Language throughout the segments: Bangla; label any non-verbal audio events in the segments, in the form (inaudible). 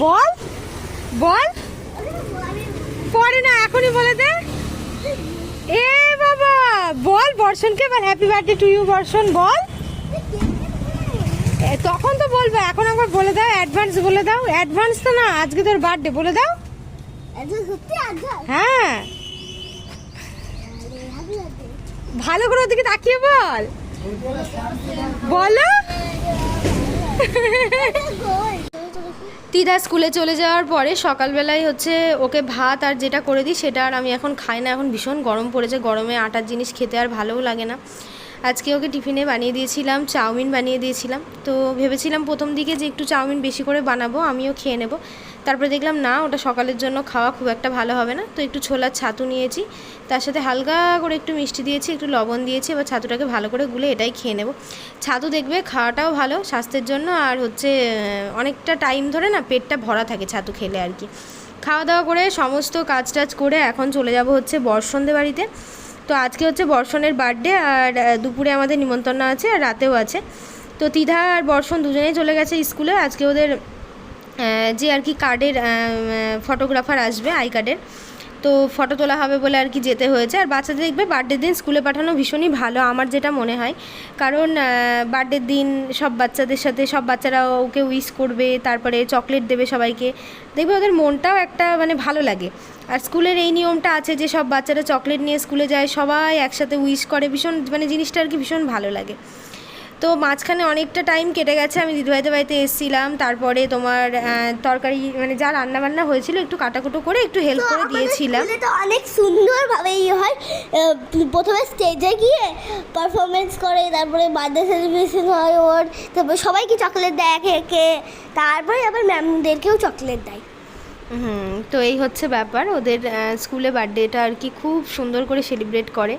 বল বল। পরে না এখনই বলে দে। এ বাবা বল বর্ষণকে এবার হ্যাপি বার্থডে টু ইউ বর্ষণ বল। তখন তো বলবে এখন একবার বলে দাও অ্যাডভান্স বলে দাও। অ্যাডভান্স তো না আজকে তোর বার্থডে বলে দাও। হ্যাঁ। ভালো করে ওদিকে তাকিয়ে বল। বলো। তিদা স্কুলে চলে যাওয়ার পরে সকালবেলায় হচ্ছে ওকে ভাত আর যেটা করে দিই সেটা আর আমি এখন খাই না, এখন ভীষণ গরম পড়েছে, গরমে আটার জিনিস খেতে আর ভালোও লাগে না। আজকে ওকে টিফিনে বানিয়ে দিয়েছিলাম, চাউমিন বানিয়ে দিয়েছিলাম। তো ভেবেছিলাম প্রথম দিকে যে একটু চাউমিন বেশি করে বানাবো, আমিও খেয়ে নেব। তারপরে দেখলাম, না, ওটা সকালের জন্য খাওয়া খুব একটা ভালো হবে না। তো একটু ছোলার ছাতু নিয়েছি। তার সাথে হালকা করে একটু মিষ্টি দিয়েছি, একটু লবণ দিয়েছি। এবার ছাতুটাকে ভালো করে গুলে এটাই খেয়ে নেব। ছাতু দেখবে খাওয়াটাও ভালো, স্বাস্থ্যের জন্য। আর হচ্ছে, অনেকটা টাইম ধরে না পেটটা ভরা থাকে ছাতু খেলে আর কি। খাওয়া দাওয়া করে সমস্ত কাজ টাজ করে এখন চলে যাব হচ্ছে বর্ষন্দে বাড়িতে। তো আজকে হচ্ছে বর্ষণের বার্থডে আর দুপুরে আমাদের নিমন্ত্রণ আছে আর রাতেও আছে। তো তিধা আর বর্ষণ দুজনেই চলে গেছে স্কুলে। আজকে ওদের যে আর কি কার্ডের ফটোগ্রাফার আসবে আই কার্ডের তো ফটো তোলা হবে বলে আর কি যেতে হয়েছে। আর বাচ্চাদের দেখবে বার্থডের দিন স্কুলে পাঠানো ভীষণই ভালো, আমার যেটা মনে হয়। কারণ বার্থডের দিন সব বাচ্চাদের সাথে, সব বাচ্চারা ওকে উইশ করবে, তারপরে চকলেট দেবে সবাইকে। দেখবে ওদের মনটাও একটা মানে ভালো লাগে। আর স্কুলের এই নিয়মটা আছে যে সব বাচ্চারা চকলেট নিয়ে স্কুলে যায়, সবাই একসাথে উইশ করে, ভীষণ মানে জিনিসটা আর কি ভীষণ ভালো লাগে। তো মাঝখানে অনেকটা টাইম কেটে গেছে আমি দিদিভাইদের বাড়িতে এসেছিলাম। তারপরে তোমার তরকারি মানে যা রান্না বান্না হয়েছিল একটু কাটাকুটো করে একটু হেল্প করে দিয়েছিলাম। তো অনেক সুন্দরভাবে ইয়ে হয়। প্রথমে স্টেজে গিয়ে পারফরমেন্স করে তারপরে বার্থডে সেলিব্রেশন হয় ওর। তারপরে সবাইকে চকলেট দেয় একে একে। তারপরে আবার ম্যামদেরকেও চকলেট দেয়। হুম, তো এই হচ্ছে ব্যাপার। ওদের স্কুলে বার্থডেটা আর কি খুব সুন্দর করে সেলিব্রেট করে।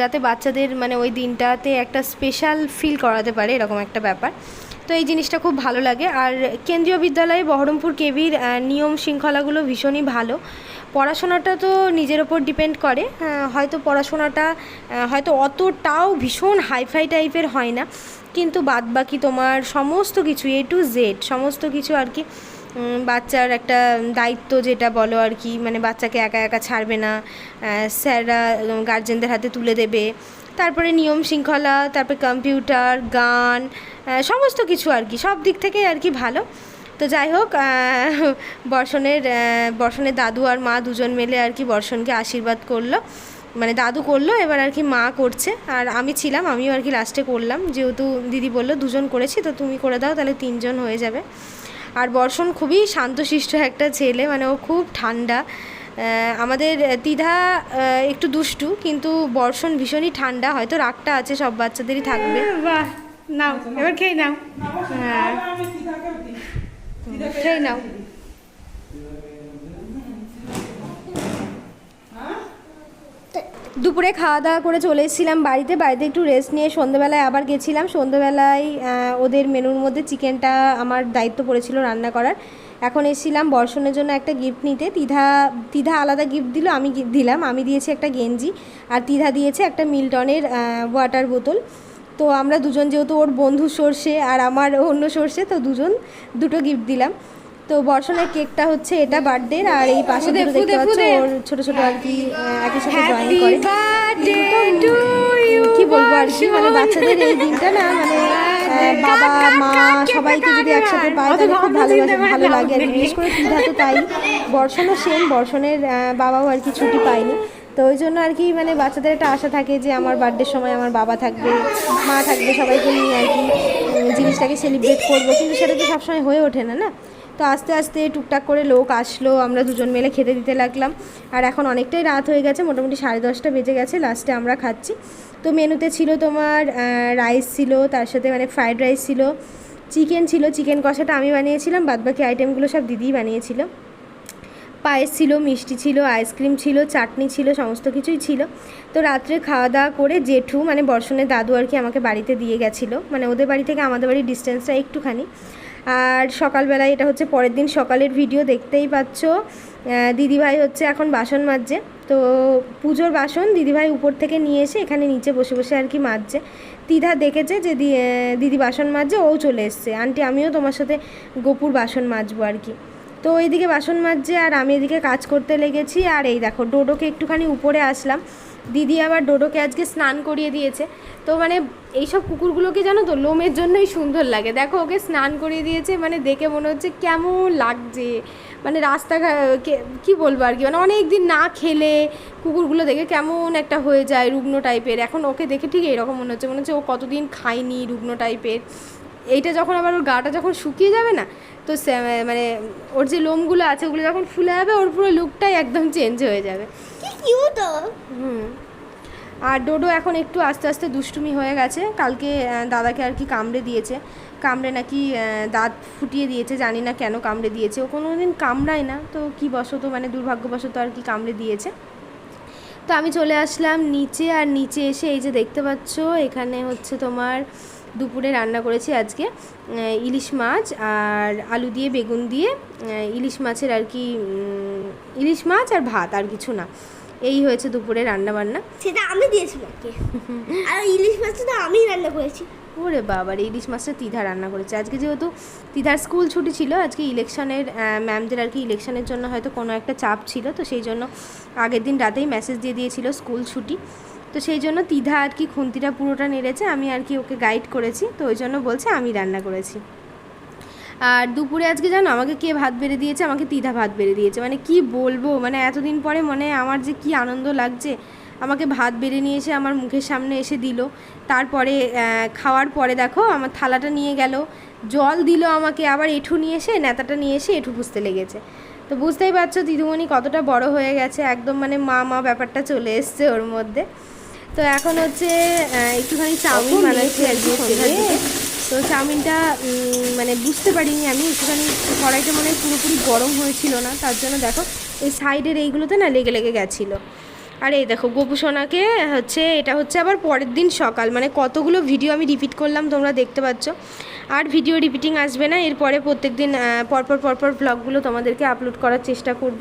যাতে বাচ্চাদের মানে ওই দিনটাতে একটা স্পেশাল ফিল করাতে পারে, এরকম একটা ব্যাপার। তো এই জিনিসটা খুব ভালো লাগে। আর কেন্দ্রীয় বিদ্যালয়ে বহরমপুর কেবির নিয়ম শৃঙ্খলাগুলো ভীষণই ভালো। পড়াশোনাটা তো নিজের ওপর ডিপেন্ড করে। হয়তো পড়াশোনাটা হয়তো অতটাও ভীষণ হাইফাই টাইপের হয় না। কিন্তু বাদ বাকি তোমার সমস্ত কিছু এ টু জেড সমস্ত কিছু আর কি বাচ্চার একটা দায়িত্ব যেটা বলো আর কি মানে বাচ্চাকে একা একা ছাড়বে না স্যাররা গার্জেনদের হাতে তুলে দেবে। তারপরে নিয়ম শৃঙ্খলা, তারপরে কম্পিউটার গান সমস্ত কিছু আর কি, সব দিক থেকেই আর কি ভালো। তো যাই হোক বর্ষণের বর্ষণের দাদু আর মা দুজন মিলে আর কি বর্ষণকে আশীর্বাদ করল। মানে দাদু করল, এবার আর কি মা করছে। আর আমি ছিলাম, আমিও আর কি লাস্টে করলাম। যেহেতু দিদি বলল, দুজন করেছি, তো তুমি করে দাও, তাহলে তিনজন হয়ে যাবে। আর বর্ষণ খুবই শান্তশিষ্ট একটা ছেলে মানে ও খুব ঠান্ডা। আমাদের তিধা একটু দুষ্টু কিন্তু বর্ষণ ভীষণই ঠান্ডা। হয়তো রাগটা আছে সব বাচ্চাদেরই থাকবে। বাহ নাও এবার খেয়ে নাও। হ্যাঁ। খেয়ে নাও। দুপুরে খাওয়া দাওয়া করে চলে এসেছিলাম বাড়িতে। বাড়িতে একটু রেস্ট নিয়ে সন্ধ্যেবেলায় আবার গেছিলাম। সন্ধ্যেবেলায় ওদের মেনুর মধ্যে চিকেনটা আমার দায়িত্ব পড়েছিল রান্না করার। এখন এসেছিলাম বর্ষণের জন্য একটা গিফট নিতে। তিধা তিধা আলাদা গিফট দিল, আমি গিফট দিলাম। আমি দিয়েছি একটা গেঞ্জি আর তিধা দিয়েছে একটা মিল্টনের ওয়াটার বোতল তো আমরা দুজন যেহেতু ওর বন্ধু সর্ষে আর আমার অন্য সর্ষে, তো দুজন দুটো গিফট দিলাম। তো বর্ষণের কেকটা হচ্ছে এটা বার্থডের আর এই পাশে দুটো দেখতে পাচ্ছ ওর ছোট ছোট আর কি একই সাথে ড্রয়িং করে। কি বলব আর কি মানে বাচ্চাদের এই দিনটা না মানে বাবা মা সবাইকে যদি একসাথে পায় তাহলে খুব ভালো লাগে ভালো লাগে। আর। বিশেষ করে তিধা তো তাই। বর্ষণও সেম বর্ষণের বাবাও আর কি ছুটি পায়নি। তো ওই জন্য আর কি মানে বাচ্চাদের একটা আশা থাকে যে আমার বার্থডের সময় আমার বাবা থাকবে মা থাকবে সবাইকে নিয়ে আর কি জিনিসটাকে সেলিব্রেট করব। কিন্তু সেটা তো সবসময় হয়ে ওঠে না না? তো আস্তে আস্তে টুকটাক করে লোক আসলো, আমরা দুজন মিলে খেতে দিতে লাগলাম। আর এখন অনেকটাই রাত হয়ে গেছে, মোটামুটি সাড়ে দশটা বেজে গেছে, লাস্টে আমরা খাচ্ছি। তো মেনুতে ছিল তোমার রাইস ছিল, তার সাথে মানে ফ্রাইড রাইস ছিল চিকেন ছিল চিকেন কষাটা আমি বানিয়েছিলাম, বাদবাকি আইটেমগুলো সব দিদিই বানিয়েছিল। পায়েস ছিল, মিষ্টি ছিল আইসক্রিম ছিল, চাটনি ছিল, সমস্ত কিছুই ছিল। তো রাত্রে খাওয়া দাওয়া করে জেঠু মানে বর্ষণের দাদু আর কি আমাকে বাড়িতে দিয়ে গেছিল। মানে ওদের বাড়ি থেকে আমাদের বাড়ির ডিস্টেন্সটা একটুখানি। আর সকালবেলায় এটা হচ্ছে পরের দিন সকালের ভিডিও দেখতেই পাচ্ছ। দিদিভাই হচ্ছে এখন বাসন মাজছে। তো পুজোর বাসন দিদিভাই উপর থেকে নিয়ে এসে এখানে নিচে বসে বসে আর কি মাজছে। তিধা দেখেছে যে দিদি বাসন মাজছে, ও চলে এসছে। আন্টি, আমিও তোমার সাথে গোপুর বাসন মাজবো আর কি। তো এইদিকে বাসন মাজছে আর আমি এদিকে কাজ করতে লেগেছি। আর এই দেখো, ডোডোকে একটুখানি উপরে আসলাম। দিদি আবার ডোডোকে আজকে স্নান করিয়ে দিয়েছে। তো মানে এইসব কুকুরগুলোকে জানো তো, লোমের জন্যই সুন্দর লাগে। দেখো ওকে স্নান করিয়ে দিয়েছে মানে দেখে মনে হচ্ছে কেমন লাগছে। মানে রাস্তাঘাট কি বলব আর কি? মানে অনেক দিন না খেলে কুকুরগুলো দেখে কেমন একটা হয়ে যায়, রুগ্ন টাইপের এখন ওকে দেখে ঠিক এরকম মনে হচ্ছে। মনে হচ্ছে ও কতদিন খায়নি রুগ্ন টাইপের এইটা যখন আবার ওর গাটা যখন শুকিয়ে যাবে না তো মানে ওর যে লোমগুলো আছে ওগুলো যখন ফুলে যাবে ওর পুরো লুকটাই একদম চেঞ্জ হয়ে যাবে। হুম। আর ডোডো এখন একটু আস্তে আস্তে দুষ্টুমি হয়ে গেছে। কালকে দাদাকে আর কি কামড়ে দিয়েছে। কামড়ে নাকি দাঁত ফুটিয়ে দিয়েছে জানি না কেন কামড়ে দিয়েছে। ও কোনো দিন কামড়ায় না তো কি বশত মানে দুর্ভাগ্যবশত আর কি কামড়ে দিয়েছে। তো আমি চলে আসলাম নিচে আর নিচে এসে এই যে দেখতে পাচ্ছ এখানে হচ্ছে তোমার দুপুরে রান্না করেছি আজকে ইলিশ মাছ আর আলু দিয়ে বেগুন দিয়ে ইলিশ মাছের আর কি ইলিশ মাছ আর ভাত আর কিছু না। এই হয়েছে দুপুরে রান্না বান্না সেটা আমি দিয়েছি মাকে (laughs) আর ইলিশ মাছটা তো আমিই রান্না করেছি। ওরে বাবার ইলিশ মাছটা তিধা রান্না করেছে। আজকে যেহেতু তিধার স্কুল ছুটি ছিল আজকে ইলেকশনের ম্যামদের আর কি ইলেকশনের জন্য হয়তো কোনো একটা চাপ ছিল তো সেই জন্য আগের দিন রাতেই মেসেজ দিয়ে দিয়েছিল স্কুল ছুটি। তো সেই জন্য তিধা আর কি খুন্তিটা পুরোটা নেড়েছে, আমি আর কি ওকে গাইড করেছি, তো ওই জন্য বলছে আমি রান্না করেছি। আর দুপুরে আজকে জানো আমাকে কে ভাত বেড়ে দিয়েছে? আমাকে তিধা ভাত বেড়ে দিয়েছে। মানে কি বলব? মানে এতদিন পরে মনে আমার যে কি আনন্দ লাগছে। আমাকে ভাত বেড়ে নিয়ে এসে আমার মুখের সামনে এসে দিল। তারপরে খাওয়ার পরে দেখো আমার থালাটা নিয়ে গেল। জল দিল আমাকে, আবার এঁঠু নিয়ে এসে, নেতাটা নিয়ে এসে এঁঠু পুষতে লেগেছে। তো বুঝতেই পারছ, দিদিমণি কতটা বড় হয়ে গেছে। একদম মানে মা মা ব্যাপারটা চলে এসছে ওর মধ্যে। তো এখন হচ্ছে একটুখানি চাউমিন বানাচ্ছি আর কি সন্ধ্যার দিকে। তো চাউমিনটা মানে বুঝতে পারিনি আমি একটুখানি কড়াইটা মনে পুরোপুরি গরম হয়েছিল না তার জন্য দেখো এই সাইডের এইগুলোতে না লেগে লেগে গেছিল। আর এই দেখো গোপু সোনাকে হচ্ছে এটা হচ্ছে আবার পরের দিন সকাল মানে কতগুলো ভিডিও আমি রিপিট করলাম তোমরা দেখতে পাচ্ছ। আর ভিডিও রিপিটিং আসবে না এরপরে প্রত্যেক দিন পরপর পরপর ব্লগগুলো তোমাদেরকে আপলোড করার চেষ্টা করব।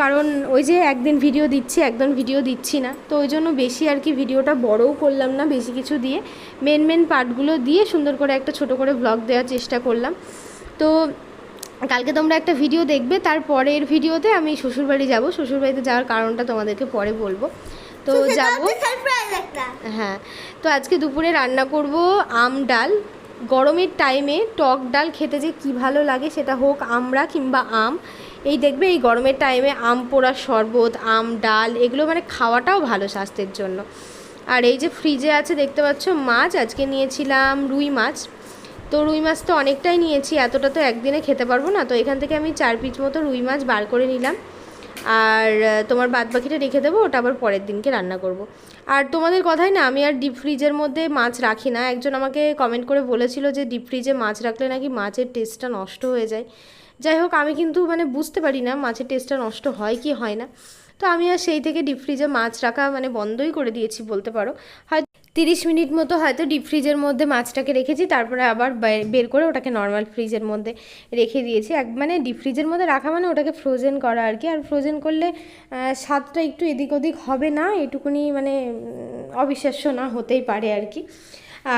কারণ ওই যে একদিন ভিডিও দিচ্ছি একদিন ভিডিও দিচ্ছি না। তো ওই জন্য বেশি আর কি ভিডিওটা বড়ও করলাম না বেশি কিছু দিয়ে। মেন মেন পার্টগুলো দিয়ে সুন্দর করে একটা ছোট করে ব্লগ দেওয়ার চেষ্টা করলাম। তো কালকে তোমরা একটা ভিডিও দেখবে তারপরের ভিডিওতে আমি শ্বশুরবাড়ি যাব। শ্বশুরবাড়িতে যাওয়ার কারণটা তোমাদেরকে পরে বলব। তো যাব। হ্যাঁ তো আজকে দুপুরে রান্না করব আম ডাল। গরমের টাইমে টক ডাল খেতে যে কী ভালো লাগে সেটা হোক আমরা কিংবা আম। এই দেখবে এই গরমের টাইমে আম পোড়া শরবত, আম, ডাল, এগুলো মানে খাওয়াটাও ভালো স্বাস্থ্যের জন্য। আর এই যে ফ্রিজে আছে, দেখতে পাচ্ছ মাছ, আজকে নিয়েছিলাম রুই মাছ। তো রুই মাছ তো অনেকটাই নিয়েছি, এতটা তো একদিনে খেতে পারব না। তো এখান থেকে আমি চার পিস মতো রুই মাছ বার করে নিলাম। আর তোমার বাদ বাকিটা রেখে দেবো, ওটা আবার পরের দিনকে রান্না করব। আর তোমাদের কথাই না, আমি আর ডিপ ফ্রিজের মধ্যে মাছ রাখি না। একজন আমাকে কমেন্ট করে বলেছিল যে ডিপ ফ্রিজে মাছ রাখলে নাকি মাছের টেস্টটা নষ্ট হয়ে যায়। যাই হোক, আমি কিন্তু মানে বুঝতে পারি না মাছের টেস্টটা নষ্ট হয় কি হয় না। তো আমি আর সেই থেকে ডিপ ফ্রিজে মাছ রাখা মানে বন্ধই করে দিয়েছি বলতে পারো। হয় তিরিশ মিনিট মতো হয়তো ডিপ ফ্রিজের মধ্যে মাছটাকে রেখেছি, তারপরে আবার বের করে ওটাকে নর্মাল ফ্রিজের মধ্যে রেখে দিয়েছি। এক মানে ডিপ ফ্রিজের মধ্যে রাখা মানে ওটাকে ফ্রোজেন করা আর কি। আর ফ্রোজেন করলে স্বাদটা একটু এদিক ওদিক হবে না, এটুকুনি মানে অবিশ্বাস্য না হতেই পারে আর কি।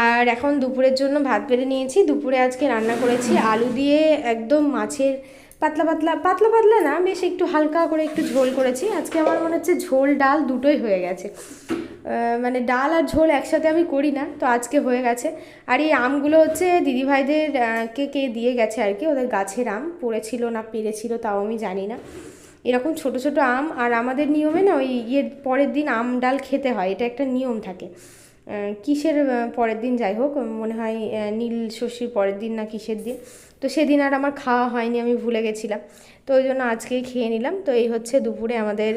আর এখন দুপুরের জন্য ভাত বেড়ে নিয়েছি। দুপুরে আজকে রান্না করেছি আলু দিয়ে একদম মাছের পাতলা পাতলা পাতলা পাতলা না, বেশ একটু হালকা করে একটু ঝোল করেছি। আজকে আমার মনে হচ্ছে ঝোল, ডাল দুটোই হয়ে গেছে। মানে ডাল আর ঝোল একসাথে আমি করি না, তো আজকে হয়ে গেছে। আর এই আমগুলো হচ্ছে দিদিভাইদের কে কে দিয়ে গেছে আর কি, ওদের গাছের আম পড়েছিল না পেরেছিল তাও আমি জানি না। এরকম ছোট ছোট আম, আর আমাদের নিয়মে না ওই ইয়ের পরের দিন আম, ডাল খেতে হয়, এটা একটা নিয়ম থাকে। কিসের পরের দিন যাই হোক মনে হয় নীল ষষ্ঠীর পরের দিন না কিসের দিন। তো সেদিন আর আমার খাওয়া হয়নি আমি ভুলে গেছিলাম। তো ওই জন্য আজকেই খেয়ে নিলাম। তো এই হচ্ছে দুপুরে আমাদের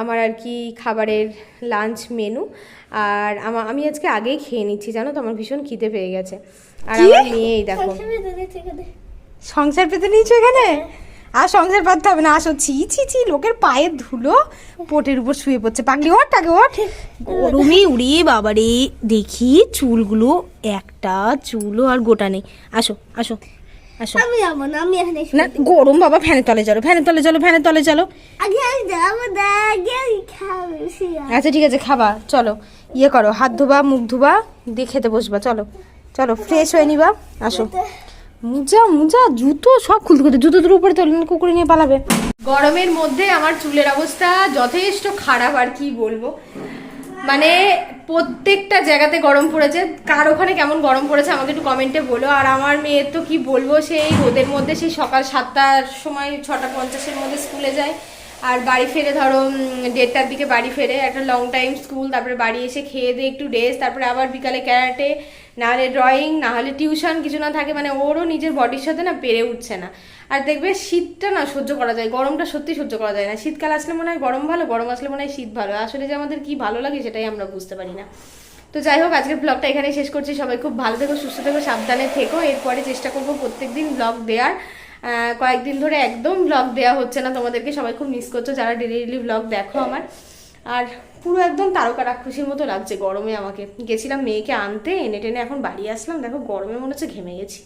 আমার আর কি খাবারের লাঞ্চ মেনু আর আমা আমি আজকে আগেই খেয়ে নিচ্ছি জানো তো? আমার ভীষণ খিদে পেয়ে গেছে। আর আমার মেয়েই দেখো। সংসার পেতে নিয়েছো এখানে? আর সংসার পাততে হবে না আসো ছি ছি ছি লোকের পায়ের ধুলো পোটের উপর শুয়ে পড়ছে। পাগলি ওঠ আগে ওঠ। গরমে উড়িয়ে বাবারে দেখি চুলগুলো একটা চুলও আর গোটা নেই। আসো আসো আসো। আমি যাব না আমি এখানে না গরম বাবা ফ্যানের তলে চলো ফ্যানের তলে চলো ফ্যানের তলে চলো। আগে আমি যাব না আগে আচ্ছা ঠিক আছে খাবা চলো। ইয়ে করো হাত ধোবা মুখ ধোবা দিয়ে খেতে বসবা চলো। চলো ফ্রেশ হয়ে নিবা আসো। মোজা মোজা, জুতো সব খুলতে খুলতে জুতো দুটোর উপরে তোলেন কুকুরে নিয়ে পালাবে। গরমের মধ্যে আমার চুলের অবস্থা যথেষ্ট খারাপ, আর কি বলব? মানে প্রত্যেকটা জায়গাতে গরম পড়েছে। কার ওখানে কেমন গরম পড়েছে আমাকে একটু কমেন্টে বলো। আর আমার মেয়ের তো কি বলব, সেই রোদের মধ্যে, সেই সকাল সাতটার সময়, ছটা পঞ্চাশের মধ্যে স্কুলে যায়। আর বাড়ি ফেরে ধরো দেড়টার দিকে বাড়ি ফেরে, একটা লং টাইম স্কুল তারপরে বাড়ি এসে খেয়ে দিয়ে একটু রেস্ট তারপরে আবার বিকালে ক্যারাটে নাহলে ড্রয়িং নাহলে টিউশন কিছু না থাকে মানে ওরও নিজের বডির সাথে না পেরে উঠছে না। আর দেখবে শীতটা না সহ্য করা যায়, গরমটা সত্যি সহ্য করা যায় না। শীতকাল আসলে মনে হয় গরম ভালো, গরম আসলে মনে হয় শীত ভালো। আসলে যে আমাদের কি ভালো লাগে সেটাই আমরা বুঝতে পারি না। তো যাই হোক, আজকের ব্লগটা এখানে শেষ করছি। সবাই খুব ভালো থেকো, সুস্থ থেকো, সাবধানে থেকো। এরপরে চেষ্টা করব প্রত্যেকদিন ব্লগ দেওয়ার। কয়েকদিন ধরে একদম ব্লগ দেওয়া হচ্ছে না তোমাদেরকে। সবাই খুব মিস করছ যারা ডেলি ডেলি ব্লগ দেখো আমার। আর পুরো একদম তারকা রাক্ষসীর মতো লাগছে গরমে আমাকে। গেছিলাম মেয়েকে আনতে, এনে টেনে এখন বাড়ি আসলাম। দেখো গরমে মনে হচ্ছে ঘেমে গেছি।